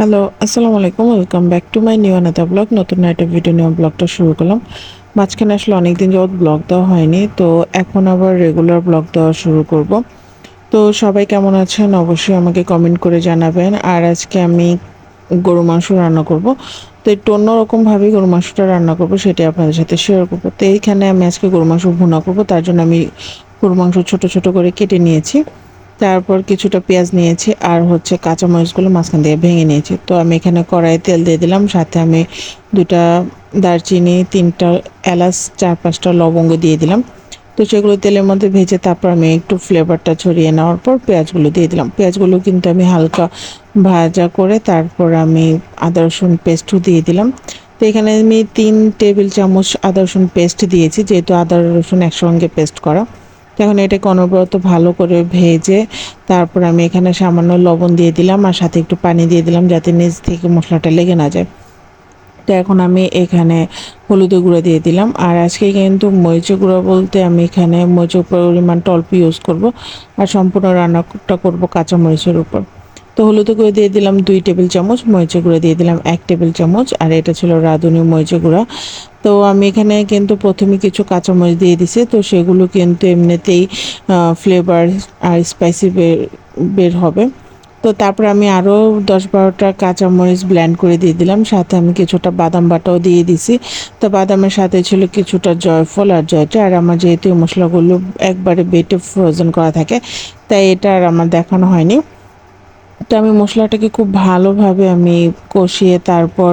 Hello আসসালামু আলাইকুম। Welcome back to my new আনাদা blog নতুন একটা ভিডিও নিয়ে ব্লগটা শুরু করলাম। মাঝখানে আসলে অনেকদিন যাবৎ ব্লগ দেওয়া হয়নি, তো এখন আবার রেগুলার ব্লগ দেওয়া শুরু করব। তো সবাই কেমন আছেন? অবশ্যই আমাকে কমেন্ট করে জানাবেন। আর আজকে আমি গরু মাংস রান্না করব। তো একটু অন্যরকমভাবেই গরু মাংসটা রান্না করব, সেটাই আপনাদের সাথে শেয়ার করব। তো এইখানে আমি আজকে গরু মাংস ভুনা করব, তার জন্য আমি গরু মাংস ছোট ছোট করে কেটে নিয়েছি। তারপর কিছুটা পেঁয়াজ নিয়েছি আর হচ্ছে কাঁচা মরিচগুলো মাঝখান দিয়ে ভেঙে নিয়েছি। তো আমি এখানে কড়াইয়ে তেল দিয়ে দিলাম, সাথে আমি দুটা দারচিনি, তিনটা এলাচ, চার পাঁচটা লবঙ্গ দিয়ে দিলাম। তো সেগুলো তেলের মধ্যে ভেজে তারপর আমি একটু ফ্লেভারটা ছড়িয়ে নেওয়ার পর পেঁয়াজগুলো দিয়ে দিলাম। পেঁয়াজগুলো কিন্তু আমি হালকা ভাজা করে তারপর আমি আদা, রসুন পেস্টও দিয়ে দিলাম। তো এখানে আমি তিন টেবিল চামচ আদা, রসুন পেস্ট দিয়েছি, যেহেতু আদা, রসুন একসঙ্গে পেস্ট করা। এখন এটাকে অনবরত ভালো করে ভেজে তারপর আমি এখানে সামান্য লবণ দিয়ে দিলাম আর সাথে একটু পানি দিয়ে দিলাম যাতে নিচ থেকে মশলাটা লেগে না যায়। তো এখন আমি এখানে হলুদের গুঁড়ো দিয়ে দিলাম। আর আজকে কিন্তু মরিচের গুঁড়ো বলতে আমি এখানে মরিচের পরিমাণ অল্প ইউজ করব। আর সম্পূর্ণ রান্নাটা করব কাঁচা মরিচের উপর। তো হলুদ গুঁড়ো দিয়ে দিলাম দুই টেবিল চামচ, মরিচের গুঁড়ো দিয়ে দিলাম এক টেবিল চামচ, আর এটা ছিল রাঁধুনি মরিচের গুঁড়া। তো আমি এখানে কিন্তু প্রথমে কিছু কাঁচামরিচ দিয়ে দিছি, তো সেগুলো কিন্তু এমনিতেই ফ্লেভার আর স্পাইসি বের বের হবে। তো তারপর আমি আরও দশ বারোটা কাঁচামরিচ ব্ল্যান্ড করে দিয়ে দিলাম, সাথে আমি কিছুটা বাদাম বাটাও দিয়ে দিছি। তো বাদামের সাথে ছিল কিছুটা জয়ফল আর জয়টা, আর আমার যেহেতু মশলাগুলো একবারে বেটে ফ্রোজেন করা থাকে, তাই এটা আর আমার দেখানো হয়নি। তো আমি মশলাটাকে খুব ভালোভাবে আমি কষিয়ে তারপর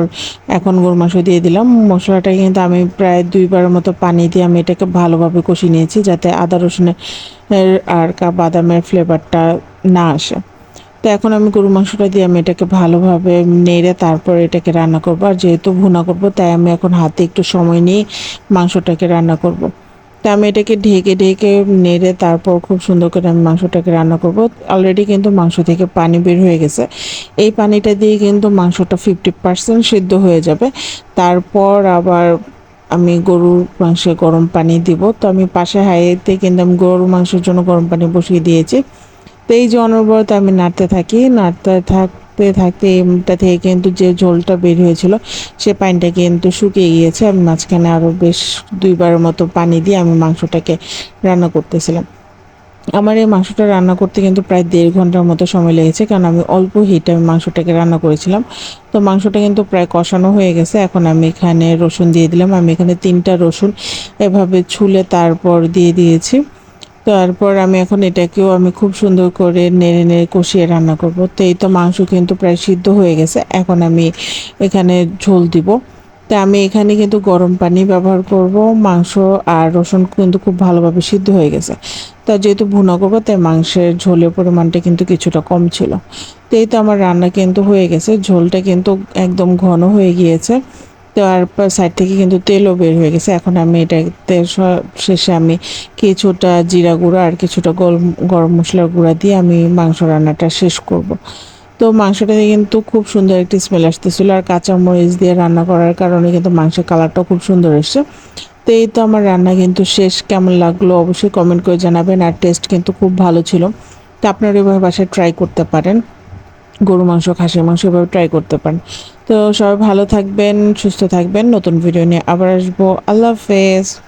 এখন গরু মাংস দিয়ে দিলাম। মশলাটা কিন্তু আমি প্রায় দুইবারের মতো পানি দিয়ে আমি এটাকে ভালোভাবে কষিয়ে নিয়েছি যাতে আদা, রসুনের আর কা, বাদামের ফ্লেভারটা না আসে। তো এখন আমি গরু মাংসটা দিয়ে আমি এটাকে ভালোভাবে নেড়ে তারপর এটাকে রান্না করব। আর যেহেতু ভুনা করব, তাই আমি এখন হাতে একটু সময় নিয়ে মাংসটাকে রান্না করব। তা আমি এটাকে ঢেকে ঢেকে নেড়ে তারপর খুব সুন্দর করে আমি মাংসটাকে রান্না করব। অলরেডি কিন্তু মাংস থেকে পানি বের হয়ে গেছে। এই পানিটা দিয়ে কিন্তু মাংসটা ফিফটি পার্সেন্ট সিদ্ধ হয়ে যাবে। তারপর আবার আমি গরুর মাংসে গরম পানি দিব। তো আমি পাশে হাইতে কিন্তু আমি গরুর মাংসের জন্য গরম পানি বসিয়ে দিয়েছি। তো এই যে অনবরত আমি নাড়তে থাকি, নাড়তে থাকতে থাকতে এমটা থেকে কিন্তু যে ঝোলটা বের হয়েছিল, সে পানিটা কিন্তু শুকিয়ে গিয়েছে। আমি মাঝখানে আরও বেশ দুইবারের মতো পানি দিয়ে আমি মাংসটাকে রান্না করতেছিলাম। আমার এই মাংসটা রান্না করতে কিন্তু প্রায় দেড় ঘণ্টার মতো সময় লেগেছে, কারণ আমি অল্প হিটে আমি মাংসটাকে রান্না করেছিলাম। তো মাংসটা কিন্তু প্রায় কষানো হয়ে গেছে। এখন আমি এখানে রসুন দিয়ে দিলাম। আমি এখানে তিনটা রসুন এভাবে ছুলে তারপর দিয়ে দিয়েছি। তারপর আমি এখন এটাকেও আমি খুব সুন্দর করে নেড়ে নেড়ে কষিয়ে রান্না করব। তো এই তো মাংস কিন্তু প্রায় সিদ্ধ হয়ে গেছে। এখন আমি এখানে ঝোল দিব। তা আমি এখানে কিন্তু গরম পানি ব্যবহার করব। মাংস আর রসুন কিন্তু খুব ভালোভাবে সিদ্ধ হয়ে গেছে। তা যেহেতু ভুনা করব, তাই মাংসের ঝোলের পরিমাণটা কিন্তু কিছুটা কম ছিল। তো এই তো আমার রান্না কিন্তু হয়ে গেছে। ঝোলটা কিন্তু একদম ঘন হয়ে গিয়েছে। তারপর সাইড থেকে কিন্তু তেলও বের হয়ে গেছে। এখন আমি এটাতে শেষে আমি কিছুটা জিরা গুঁড়া আর কিছুটা গরম গরম মশলার গুঁড়া দিয়ে আমি মাংস রান্নাটা শেষ করব। তো মাংসটাতে কিন্তু খুব সুন্দর একটি স্মেল আসতেছিল আর কাঁচা মরিচ দিয়ে রান্না করার কারণে কিন্তু মাংসের কালারটাও খুব সুন্দর এসছে। তো এই তো আমার রান্না কিন্তু শেষ। কেমন লাগল অবশ্যই কমেন্ট করে জানাবেন আর টেস্ট কিন্তু খুব ভালো ছিল। তো আপনারা এভাবে বাসায় ট্রাই করতে পারেন। গরু, মাংস, খাসির মাংস এভাবে ট্রাই করতে পারেন। তো সবাই ভালো থাকবেন, সুস্থ থাকবেন। নতুন ভিডিও নিয়ে আবার আসব। আল্লাহ হাফেজ।